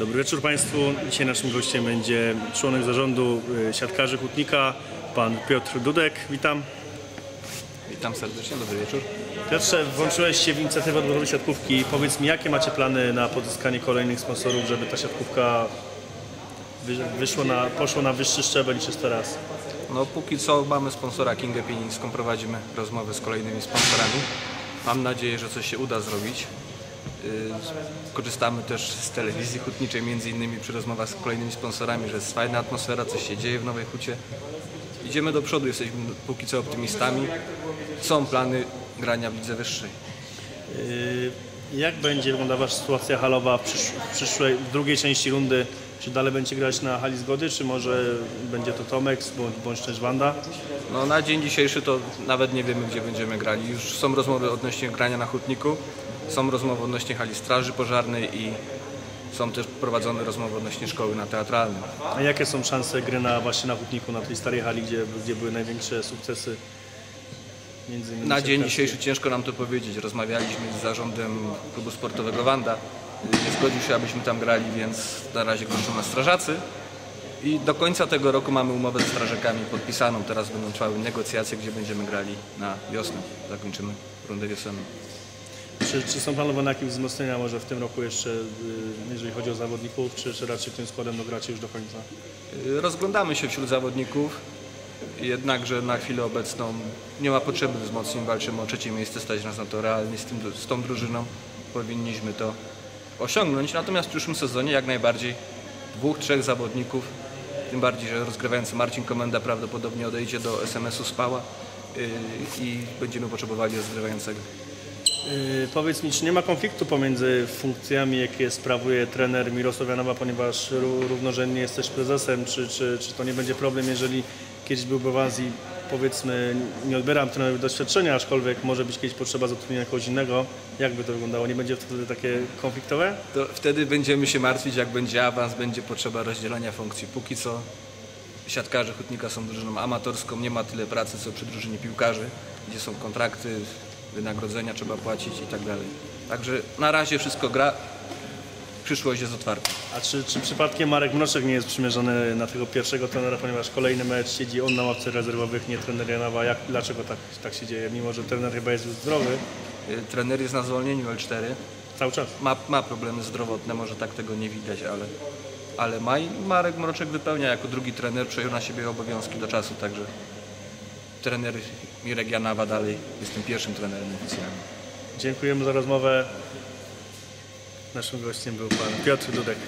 Dobry wieczór Państwu. Dzisiaj naszym gościem będzie członek zarządu y, siatkarzy Hutnika, pan Piotr Dudek. Witam. Witam serdecznie, dobry wieczór. Piotrze, włączyłeś się w inicjatywę odbudowy siatkówki. Powiedz mi, jakie macie plany na pozyskanie kolejnych sponsorów, żeby ta siatkówka wy- wyszła na, poszła na wyższy szczebel niż jest teraz? No póki co mamy sponsora Kingę Pienińską, prowadzimy rozmowy z kolejnymi sponsorami. Mam nadzieję, że coś się uda zrobić. Yy, Korzystamy też z telewizji hutniczej, między innymi przy rozmowach z kolejnymi sponsorami, że jest fajna atmosfera, coś się dzieje w Nowej Hucie. Idziemy do przodu, jesteśmy póki co optymistami. Są plany grania w lidze wyższej. Y, Jak będzie wyglądała sytuacja halowa w, przysz- w przyszłej, w drugiej części rundy? Czy dalej będzie grać na hali zgody, czy może będzie to Tomek bądź, bądź też Wanda? No na dzień dzisiejszy to nawet nie wiemy, gdzie będziemy grali. Już są rozmowy odnośnie grania na hutniku, są rozmowy odnośnie hali straży pożarnej i są też prowadzone rozmowy odnośnie szkoły na teatralnym. A jakie są szanse gry na właśnie na Hutniku, na tej starej hali, gdzie, gdzie były największe sukcesy? Między innymi Na dzień dzisiejszy ciężko nam to powiedzieć. Rozmawialiśmy z zarządem klubu sportowego Wanda. Nie zgodził się, abyśmy tam grali, więc na razie kończą nas strażacy. I do końca tego roku mamy umowę ze strażakami podpisaną. Teraz będą trwały negocjacje, gdzie będziemy grali na wiosnę. Zakończymy rundę wiosenną. Czy, czy są planowane jakieś wzmocnienia może w tym roku jeszcze, y, jeżeli chodzi o zawodników, czy, czy raczej tym składem dogracie już do końca? Y, Rozglądamy się wśród zawodników, jednakże na chwilę obecną nie ma potrzeby wzmocnień. Walczymy o trzecie miejsce, stać nas na to realnie z, tym, z tą drużyną. Powinniśmy to osiągnąć. Natomiast w przyszłym sezonie jak najbardziej dwóch, trzech zawodników, tym bardziej, że rozgrywający Marcin Komenda prawdopodobnie odejdzie do SMS-u Spała y, i będziemy potrzebowali rozgrywającego. Yy, powiedz mi, czy nie ma konfliktu pomiędzy funkcjami, jakie sprawuje trener Mirosław Janowa, ponieważ ró- równorzędnie jesteś prezesem, czy, czy, czy to nie będzie problem, jeżeli kiedyś byłby w Azji, powiedzmy, nie odbieram trenerowi doświadczenia, aczkolwiek może być kiedyś potrzeba zatrudnienia kogoś innego. Jak by to wyglądało? Nie będzie wtedy takie konfliktowe? To wtedy będziemy się martwić, jak będzie awans, będzie potrzeba rozdzielenia funkcji. Póki co siatkarze Hutnika są drużyną amatorską, nie ma tyle pracy co przy drużynie piłkarzy, gdzie są kontrakty, wynagrodzenia trzeba płacić i tak dalej. Także na razie wszystko gra, przyszłość jest otwarta. A czy, czy przypadkiem Marek Mroczek nie jest przymierzony na tego pierwszego trenera, ponieważ kolejny mecz siedzi on na ławce rezerwowych, nie trener Janowa. Jak, dlaczego tak, tak się dzieje? Mimo, że trener chyba jest już zdrowy Y, Trener jest na zwolnieniu L4, cały czas. ma, ma problemy zdrowotne, może tak tego nie widać, ale, ale ma i Marek Mroczek wypełnia jako drugi trener, przejął na siebie obowiązki do czasu, także trener Mirek Janawa dalej jest tym pierwszym trenerem oficjalnym. Dziękujemy za rozmowę. Naszym gościem był pan Piotr Dudek.